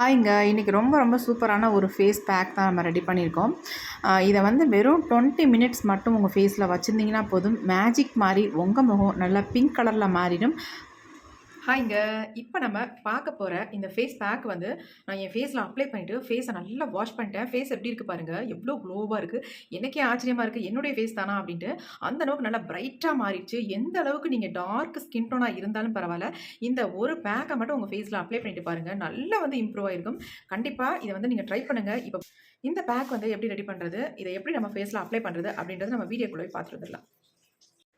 ஹாய்ங்க இன்றைக்கி ரொம்ப ரொம்ப சூப்பரான ஒரு ஃபேஸ் பேக் தான் நம்ம ரெடி பண்ணியிருக்கோம். இதை வந்து வெறும் டுவெண்ட்டி மினிட்ஸ் மட்டும் உங்கள் ஃபேஸில் வச்சுருந்தீங்கன்னா போதும். மேஜிக் மாதிரி உங்கள் முகம் நல்லா பிங்க் கலரில் மாறிடும். ஹாய்ங்க இப்போ நம்ம பார்க்க போகிற இந்த ஃபேஸ் பேக் வந்து நான் என் ஃபேஸில் அப்ளை பண்ணிவிட்டு ஃபேஸை நல்லா வாஷ் பண்ணிட்டேன். ஃபேஸ் எப்படி இருக்குது பாருங்கள் எவ்வளோ க்ளோவாக இருக்குது எனக்கே ஆச்சரியமாக இருக்குது என்னுடைய ஃபேஸ் தானா அப்படின்ட்டு. அந்த அளவுக்கு நல்லா பிரைட்டாக மாறிடுச்சு. எந்த அளவுக்கு நீங்கள் டார்க் ஸ்கின் டோனாக இருந்தாலும் பரவாயில்ல. இந்த ஒரு பேக்கை மட்டும் உங்கள் ஃபேஸில் அப்ளை பண்ணிட்டு பாருங்கள் நல்லா வந்து இம்ப்ரூவ் ஆகிருக்கும் கண்டிப்பாக இதை வந்து நீங்கள் ட்ரை பண்ணுங்கள் இப்போ இந்த பேக் வந்து எப்படி ரெடி பண்ணுறது இதை எப்படி நம்ம ஃபேஸில் அப்ளை பண்ணுறது அப்படின்றது நம்ம வீடியோக்குள்ளே போய் பார்த்துட்டு வந்துடலாம்.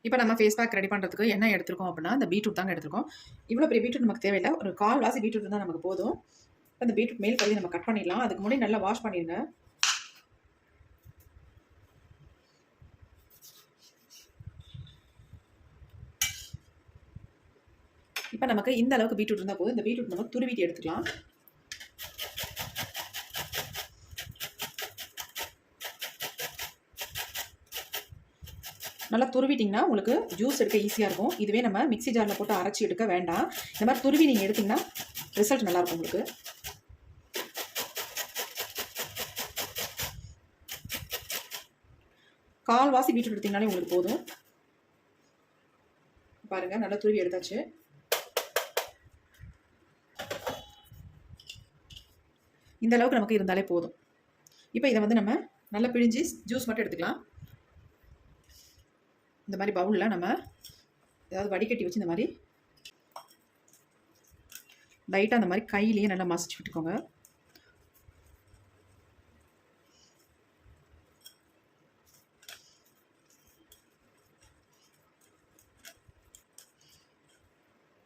இப்போ நம்ம ஃபேஸ் பேக் ரெடி பண்ணுறதுக்கு என்ன எடுத்திருக்கோம் அப்படின்னா இந்த பீட்ரூட் தாங்க எடுத்திருக்கோம். இவ்வளோ பெரிய பீட்ரூட் நமக்கு தேவையில்லை. ஒரு கால் வாசி பீட்ரூட் இருந்தால் நமக்கு போதும். இப்போ அந்த பீட்ரூட் மேல் பகுதி நம்ம கட் பண்ணிடலாம். அதுக்கு முன்னாடி நல்லா வாஷ் பண்ணிடுங்க. இப்போ நமக்கு இந்த அளவுக்கு பீட்ரூட் இருந்தால் போதும். இந்த பீட்ரூட் நம்ம துருவிட்டு எடுத்துக்கலாம். நல்லா துருவிட்டிங்கன்னா உங்களுக்கு ஜூஸ் எடுக்க ஈஸியாக இருக்கும். இதுவே நம்ம மிக்ஸி ஜாரில் போட்டு அரைச்சி எடுக்க வேண்டாம். இந்த மாதிரி துருவி நீங்கள் எடுத்திங்கன்னா ரிசல்ட் நல்லாயிருக்கும் உங்களுக்கு. கால்வாசி பீட்ரூட் எடுத்திங்கனாலே உங்களுக்கு போதும். பாருங்கள் நல்லா துருவி எடுத்தாச்சு. இந்த அளவுக்கு நமக்கு இருந்தாலே போதும். இப்போ இதை வந்து நம்ம நல்லா பிழிஞ்சு ஜூஸ் மட்டும் எடுத்துக்கலாம். இந்த மாதிரி பவுலில் நம்ம ஏதாவது வடிகட்டி வச்சு இந்த மாதிரி லைட்டாக அந்த மாதிரி கையிலேயே நல்லா மசிச்சு விட்டுக்கோங்க.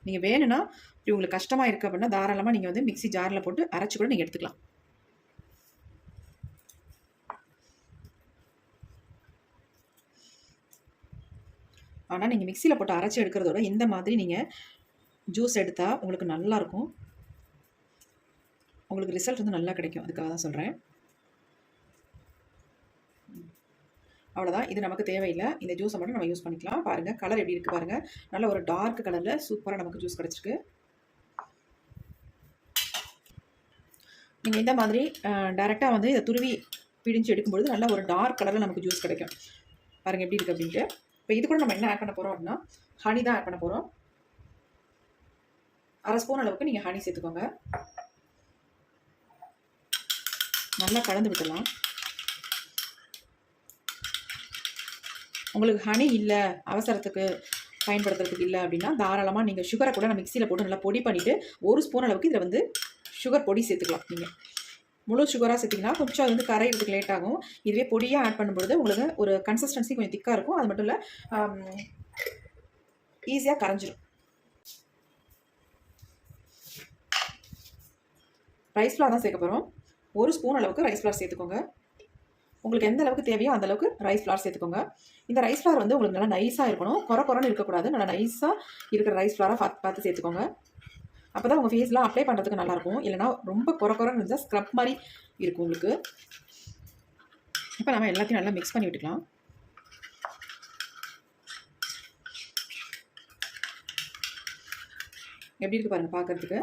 நீங்கள் வேணும்னா இப்படி உங்களுக்கு கஷ்டமாக இருக்குது அப்படின்னா தாராளமாக நீங்கள் வந்து மிக்சி ஜாரில் போட்டு அரைச்சி கூட நீங்கள் எடுத்துக்கலாம். ஆனால் நீங்கள் மிக்சியில் போட்டு அரைச்சி எடுக்கிறதோட இந்த மாதிரி நீங்கள் ஜூஸ் எடுத்தால் உங்களுக்கு நல்லாயிருக்கும் உங்களுக்கு ரிசல்ட் வந்து நல்லா கிடைக்கும். அதுக்காக தான் சொல்கிறேன் அவ்வளோதான் இது நமக்கு தேவையில்லை. இந்த ஜூஸை மட்டும் நம்ம யூஸ் பண்ணிக்கலாம். பாருங்கள் கலர் எப்படி இருக்குது பாருங்கள் நல்ல ஒரு டார்க் கலரில் சூப்பராக நமக்கு ஜூஸ் கிடச்சிருக்கு. நீங்கள் இந்த மாதிரி டேரெக்டாக வந்து இதை துருவி பிடிஞ்சு எடுக்கும்பொழுது நல்ல ஒரு டார்க் கலரில் நமக்கு ஜூஸ் கிடைக்கும். பாருங்கள் எப்படி இருக்குது அப்படின்ட்டு. இப்போ இது கூட நம்ம என்ன ஆட் பண்ண போகிறோம் அப்படின்னா ஹனி தான் ஆட் பண்ண போகிறோம் அரை ஸ்பூன் அளவுக்கு நீங்கள் ஹனி சேர்த்துக்கோங்க. நல்லா கலந்து விட்டுடலாம். உங்களுக்கு ஹனி இல்லை அவசரத்துக்கு பயன்படுத்துறதுக்கு இல்லை அப்படின்னா தாராளமாக நீங்கள் சுகரை கூட நான் மிக்சியில் போட்டு நல்லா பொடி பண்ணிவிட்டு ஒரு ஸ்பூன் அளவுக்கு இதில் வந்து சுகர் பொடி சேர்த்துக்கலாம் நீங்கள் முழு சுகராக சேர்த்திங்கன்னா கொஞ்சம் அது வந்து கரையிறதுக்கு லேட் ஆகும். இதுவே பொடியாக ஆட் பண்ணும்பொழுது உங்களுக்கு ஒரு கன்சிஸ்டன்சி கொஞ்சம் திக்காக இருக்கும். அது மட்டும் இல்லை ஈஸியாக um, கரைஞ்சிரும். ரைஸ் ஃப்ளார் தான் சேர்க்க போகிறோம் ஒரு ஸ்பூன் அளவுக்கு ரைஸ் ஃப்ளார் சேர்த்துக்கோங்க. உங்களுக்கு எந்த அளவுக்கு தேவையோ அந்த அளவுக்கு ரைஸ் ஃப்ளார் சேர்த்துக்கோங்க. இந்த ரைஸ் ஃப்ளார் வந்து உங்களுக்கு நல்லா நைஸாக இருக்கணும். குறை குறைன்னு இருக்கக்கூடாது. நல்லா நைஸாக இருக்கிற ரைஸ் ஃப்ளாராக பார்த்து பார்த்து சேர்த்துக்கோங்க. அப்போ தான் உங்கள் ஃபேஸ்லாம் அப்ளை பண்ணுறதுக்கு நல்லாயிருக்கும். இல்லைனா ரொம்ப குறை குறைன்னு இருந்தால் ஸ்க்ரப் மாதிரி இருக்கும் உங்களுக்கு. இப்போ நம்ம எல்லாத்தையும் நல்லா மிக்ஸ் பண்ணி விட்டுக்கலாம். எப்படி இருக்குது பாருங்கள் பார்க்குறதுக்கு.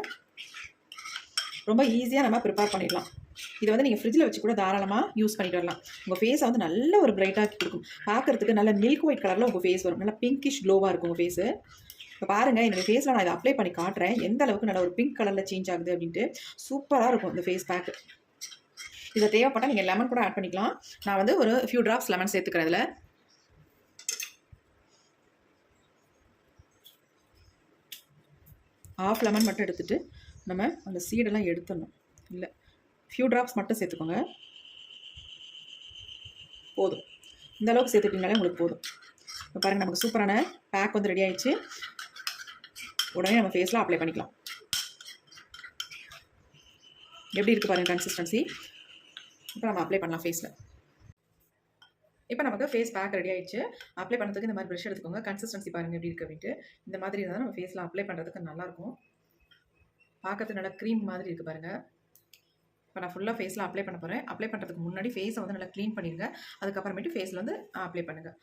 ரொம்ப ஈஸியாக நம்ம ப்ரிப்பேர் பண்ணிடலாம். இதை வந்து நீங்கள் ஃப்ரிட்ஜில் வச்சு கூட தாராளமாக யூஸ் பண்ணிட்டு வரலாம். உங்கள் ஃபேஸை வந்து நல்ல ஒரு பிரைட்டாக கொடுக்கும் பார்க்குறதுக்கு நல்ல மில்க் ஒயிட் கலரில் உங்கள் ஃபேஸ் வரும். நல்லா பிங்கிஷ் க்ளோவாக இருக்கும் உங்கள் ஃபேஸு இப்போ பாருங்கள் என்னோடய ஃபேஸில் நான் இதை அப்ளை பண்ணி காட்டுறேன். எந்த அளவுக்கு நல்ல ஒரு பிங்க் கலரில் சேஞ்ச் ஆகுது அப்படின்ட்டு சூப்பராக இருக்கும் இந்த ஃபேஸ் பேக்கு இதை தேவைப்பட்டால் நீங்கள் லெமன் கூட ஆட் பண்ணிக்கலாம். நான் வந்து ஒரு ஃபியூ ட்ராப்ஸ் லெமன் சேர்த்துக்கிறேன் இதில். ஆஃப் லெமன் மட்டும் எடுத்துகிட்டு நம்ம அந்த சீடெல்லாம் எடுத்துடணும். இல்லை ஃபியூ ட்ராப்ஸ் மட்டும் சேர்த்துக்கோங்க. போதும். இந்த அளவுக்கு சேர்த்துட்டிங்கனாலே உங்களுக்கு போதும். இப்போ பாருங்கள் நமக்கு சூப்பரான பேக் வந்து ரெடி ஆயிடுச்சு. உடனே நம்ம ஃபேஸில் அப்ளை பண்ணிக்கலாம். எப்படி இருக்குது பாருங்கள் கன்சிஸ்டன்சி இப்போ நம்ம அப்ளை பண்ணலாம் ஃபேஸில் இப்போ நமக்கு ஃபேஸ் பேக் ரெடி ஆயிடுச்சு. அப்ளை பண்ணுறதுக்கு இந்த மாதிரி ப்ரெஷ் எடுத்துக்கோங்க. கன்சிஸ்டன்சி பாருங்கள் எப்படி இருக்குது அப்படின்ட்டு. இந்த மாதிரி இருந்தால் நம்ம ஃபேஸில் அப்ளை பண்ணுறதுக்கு நல்லாயிருக்கும். பார்க்கறதுக்கு நல்லா க்ரீம் மாதிரி இருக்குது பாருங்கள் இப்போ நான் ஃபுல்லாக ஃபேஸில் அப்ளை பண்ண போகிறேன் அப்ளை பண்ணுறதுக்கு முன்னாடி ஃபேஸை வந்து நல்லா க்ளீன் பண்ணிடுங்க. அதுக்கப்புறமேட்டு ஃபேஸில் வந்து அப்ளை பண்ணுங்கள்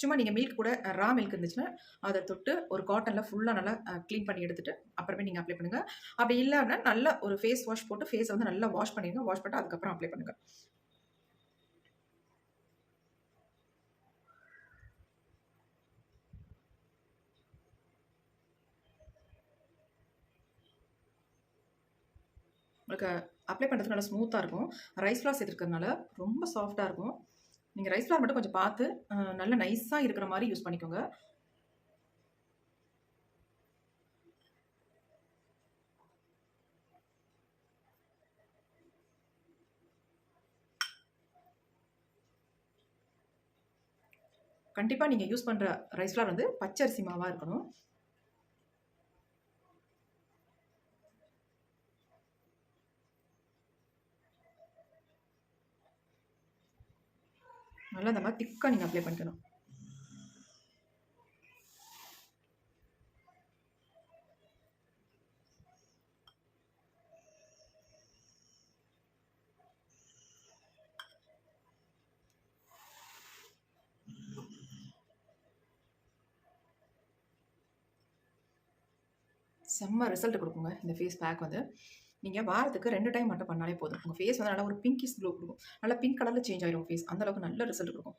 சும்மா நீங்கள் மில்க் கூட ரா மில்க் இருந்துச்சுன்னா அதை தொட்டு ஒரு காட்டனில் ஃபுல்லாக நல்லா க்ளீன் பண்ணி எடுத்துட்டு அப்புறமே நீங்கள் அப்ளை பண்ணுங்கள் அப்படி இல்லைன்னா நல்லா ஒரு ஃபேஸ் வாஷ் போட்டு ஃபேஸை வந்து நல்லா வாஷ் பண்ணிடுங்க. வாஷ் பண்ணிட்டு அதுக்கப்புறம் அப்ளை பண்ணுங்கள் உங்களுக்கு அப்ளை பண்ணுறதுக்கு நல்லா ஸ்மூத்தாக இருக்கும். ரைஸ் ஃப்ளார் சேர்த்துருக்கறதுனால ரொம்ப சாஃப்டாக இருக்கும். நீங்கள் ரைஸ் ஃப்ளார் மட்டும் கொஞ்சம் பார்த்து நல்ல நைஸாக இருக்கிற மாதிரி யூஸ் பண்ணிக்கோங்க. கண்டிப்பாக நீங்கள் யூஸ் பண்ணுற ரைஸ் ஃப்ளார் வந்து பச்சரிசி மாவாக இருக்கணும். நல்லா இந்த மாதிரி திக்காக நீங்கள் அப்ளை பண்ணிக்கணும். செம்ம ரிசல்ட் கொடுக்குங்க இந்த ஃபேஸ் பேக் வந்து. நீங்கள் வாரத்துக்கு ரெண்டு டைம் மட்டும் பண்ணாலே போதும். உங்கள் ஃபேஸ் வந்து நல்லா ஒரு பிங்கிஸ் க்ளோ கொடுக்கும். நல்லா பிங்க் கலரில் சேஞ்ச் ஆகிடும் ஃபேஸ் அந்தளவுக்கு நல்ல ரிசல்ட் கொடுக்கும்.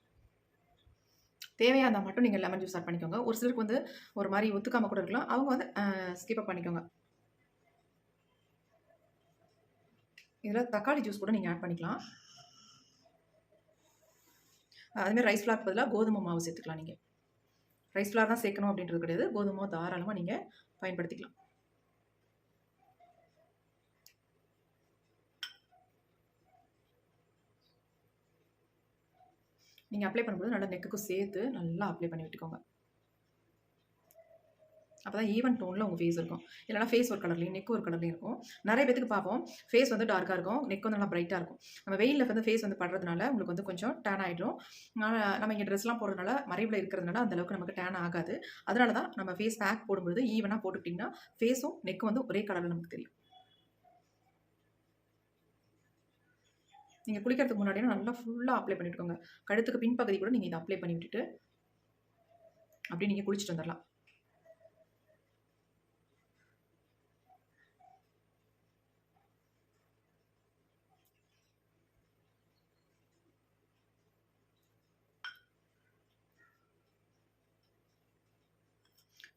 தேவையாக இருந்தால் மட்டும் நீங்கள் லெமன் ஜூஸ் ஆட் பண்ணிக்கோங்க. ஒரு சிலருக்கு வந்து ஒரு மாதிரி ஒத்துக்காம கூட இருக்கலாம். அவங்க வந்து ஸ்கிப் அப் பண்ணிக்கோங்க. இதில் தக்காளி ஜூஸ் கூட நீங்கள் ஆட் பண்ணிக்கலாம். அதுமாதிரி ரைஸ் ஃப்ளார் பதிலாக கோதுமை மாவு சேர்த்துக்கலாம் நீங்கள் ரைஸ் ஃப்ளார் தான் சேர்க்கணும் அப்படின்றது கிடையாது. கோதுமை தாராளமாக நீங்கள் பயன்படுத்திக்கலாம். நீங்கள் அப்ளை பண்ணும்போது நல்லா நெக்குக்கும் சேர்த்து நல்லா அப்ளை பண்ணி விட்டுக்கோங்க. அப்போ தான் ஈவன் டோனில் உங்கள் ஃபேஸ் இருக்கும். இல்லைனா ஃபேஸ் ஒரு கலர்லையும் நெக் ஒரு கலர்லையும் இருக்கும். நிறைய பேத்துக்கு பார்ப்போம் ஃபேஸ் வந்து டார்க்காக இருக்கும் நெக் வந்து நல்லா பிரைட்டாக இருக்கும். நம்ம வெயிலில் வந்து ஃபேஸ் வந்து படுறதுனால உங்களுக்கு வந்து கொஞ்சம் டேன் ஆகிடும் நம்ம இங்கே ட்ரெஸ்லாம் போடுறதுனால மறைவில் இருக்கிறதுனால அந்த அளவுக்கு நமக்கு டேன் ஆகாது. அதனால தான் நம்ம ஃபேஸ் பேக் போடும்போது ஈவனாக போட்டுக்கிட்டிங்கன்னா ஃபேஸும் நெக்கும் வந்து ஒரே கலரில் நமக்கு தெரியும். நீங்கள் குளிக்கிறதுக்கு முன்னாடியே நல்லா ஃபுல்லாக அப்ளை பண்ணிட்டுக்கோங்க. கழுத்துக்கு பின்பகுதி கூட நீங்கள் இதை அப்ளை பண்ணி விட்டுட்டு அப்படியே நீங்கள் குளிச்சுட்டு வந்துடலாம்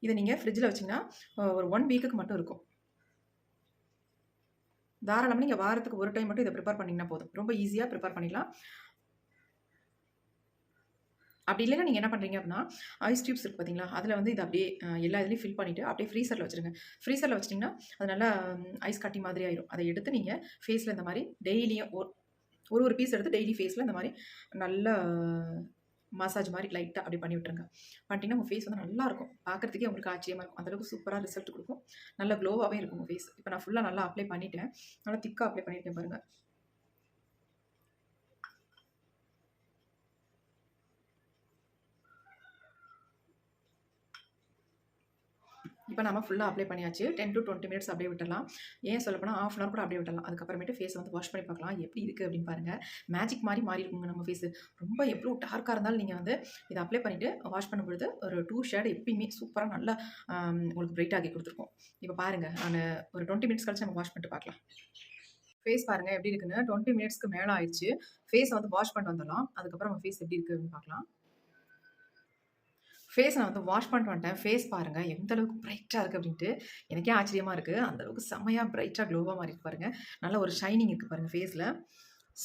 இதை நீங்கள் ஃப்ரிட்ஜில் வச்சிங்கன்னா ஒரு ஒன் வீக்குக்கு மட்டும் இருக்கும். தாராளமாக நீங்கள் வாரத்துக்கு ஒரு டைம் மட்டும் இதை ப்ரிப்பேர் பண்ணிங்கன்னா போதும். ரொம்ப ஈஸியாக ப்ரிப்பேர் பண்ணிடலாம். அப்படி இல்லைன்னா நீங்கள் என்ன பண்ணுறீங்க அப்படின்னா ஐஸ் டியூப்ஸ் இருக்குது பார்த்தீங்களா அதில் வந்து இது அப்படியே எல்லா இதுலேயும் ஃபில் பண்ணிவிட்டு அப்படியே ஃப்ரீசரில் வச்சுருங்க. ஃப்ரீசரில் வச்சிட்டிங்கன்னா அது நல்லா ஐஸ் கட்டி மாதிரி ஆயிரும். அதை எடுத்து நீங்கள் ஃபேஸில் இந்த மாதிரி டெய்லியும் ஒரு ஒரு பீஸ் எடுத்து டெய்லி ஃபேஸில் இந்த மாதிரி நல்லா மசாஜ் மாதிரி லைட்டாக அப்படி பண்ணி விட்டுருங்க. பண்ணிட்டீங்கன்னா உங்கள் ஃபேஸ் வந்து நல்லாயிருக்கும். பார்க்குறதுக்கே உங்களுக்கு ஆச்சரியமாக இருக்கும். அந்தளவுக்கு சூப்பராக ரிசல்ட் கொடுக்கும். நல்ல க்ளோவாகவே இருக்கும் உங்கள் ஃபேஸ் இப்போ நான் ஃபுல்லாக நல்லா அப்ளை பண்ணிட்டேன். நல்லா திக்காக அப்ளை பண்ணியிருக்கேன் பாருங்கள் இப்போ நம்ம ஃபுல்லாக அப்ளை பண்ணியாச்சு. டென் டு டுவெண்ட்டி மினிட்ஸ் அப்படியே விட்டலாம் ஏன் சொல்ல போனால் ஆஃப் அன் கூட அப்படியே விட்டலாம் அதுக்கப்புறமேட்டு ஃபேஸ் வந்து வாஷ் பண்ணி பார்க்கலாம். எப்படி இருக்குது அப்படின்னு பாருங்கள் மேஜிக் மாதிரி மாறி இருக்குங்க நம்ம ஃபேஸ் ரொம்ப எவ்வளோ டார்க்காக இருந்தாலும் நீங்கள் வந்து இதை அப்ளை பண்ணிவிட்டு வாஷ் பண்ணும்பொழுது ஒரு டூ ஷேட் எப்பயுமே சூப்பராக நல்லா உங்களுக்கு பிரைட் ஆக்கி கொடுத்துருக்கோம். இப்போ பாருங்கள் நான் ஒரு டுவெண்ட்டி மினிட்ஸ் கழிச்சு நம்ம வாஷ் பண்ணிட்டு பார்க்கலாம். ஃபேஸ் பாருங்கள் எப்படி இருக்குன்னு. டுவெண்ட்டி மினிட்ஸ்க்கு மேலே ஆயிடுச்சு. ஃபேஸ் வந்து வாஷ் பண்ணிட்டு வந்துடலாம். அதுக்கப்புறம் நம்ம ஃபேஸ் எப்படி இருக்குது அப்படின்னு பார்க்கலாம். ஃபேஸ் நான் வந்து வாஷ் பண்ணிட்டு வந்துட்டேன். ஃபேஸ் பாருங்கள் எந்த அளவுக்கு பிரைட்டாக இருக்குது அப்படின்ட்டு எனக்கே ஆச்சரியமாக இருக்குது அந்தளவுக்கு செம்மையாக பிரைட்டாக க்ளோவாக மாறி பாருங்கள் நல்ல ஒரு ஷைனிங் இருக்குது பாருங்கள் ஃபேஸில்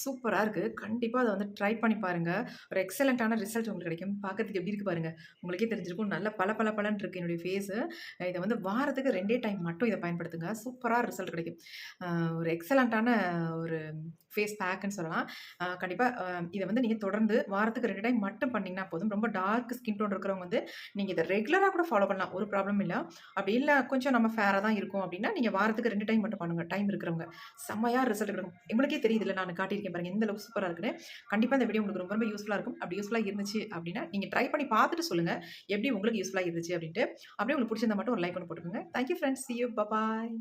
சூப்பராக இருக்குது கண்டிப்பாக அதை வந்து ட்ரை பண்ணி பாருங்கள் ஒரு எக்ஸலண்ட்டான ரிசல்ட் உங்களுக்கு கிடைக்கும். பார்க்கறதுக்கு எப்படி இருக்குது பாருங்கள் உங்களுக்கே தெரிஞ்சிருக்கும். நல்ல பல பல பலன் இருக்குது என்னுடைய ஃபேஸு இதை வந்து வாரத்துக்கு ரெண்டே டைம் மட்டும் இதை பயன்படுத்துங்க. சூப்பராக ரிசல்ட் கிடைக்கும். ஒரு எக்ஸலண்ட்டான ஒரு ஃபேஸ் பேக்குன்னு சொல்லலாம். கண்டிப்பாக இதை வந்து நீங்கள் தொடர்ந்து வாரத்துக்கு ரெண்டு டைம் மட்டும் பண்ணிங்கன்னா போதும். ரொம்ப டார்க் ஸ்கின் டோன் இருக்கிறவங்க வந்து நீங்கள் இதை ரெகுலராக கூட ஃபாலோ பண்ணலாம். ஒரு ப்ராப்ளம் இல்லை. அப்படி இல்லை கொஞ்சம் நம்ம ஃபேராக தான் இருக்கும் அப்படின்னா நீங்கள் வாரத்துக்கு ரெண்டு டைம் மட்டும் பண்ணுங்கள் டைம் இருக்கிறவங்க. செம்மையாக ரிசல்ட் கிடைக்கும். உங்களுக்கே தெரியுது இல்லை நான் காட்டியிருக்கேன். பாருங்க. எந்த அளவுக்கு சூப்பராக இருக்குன்னு கண்டிப்பாக இந்த வீடியோ உங்களுக்கு ரொம்ப ரொம்ப யூஸ்ஃபுல்லாக இருக்கும். அப்படி யூஸ்ஃபுல்லாக இருந்துச்சு அப்படின்னா நீங்கள் ட்ரை பண்ணி பார்த்துட்டு சொல்லுங்கள் எப்படி உங்களுக்கு யூஸ்ஃபுல்லாக இருந்துச்சு அப்படின்ட்டு. அப்படியே உங்களுக்கு பிடிச்சிருந்தா மட்டும் ஒரு லைக் பண்ணி போட்டுக்கோங்க. Thank you friends see you bye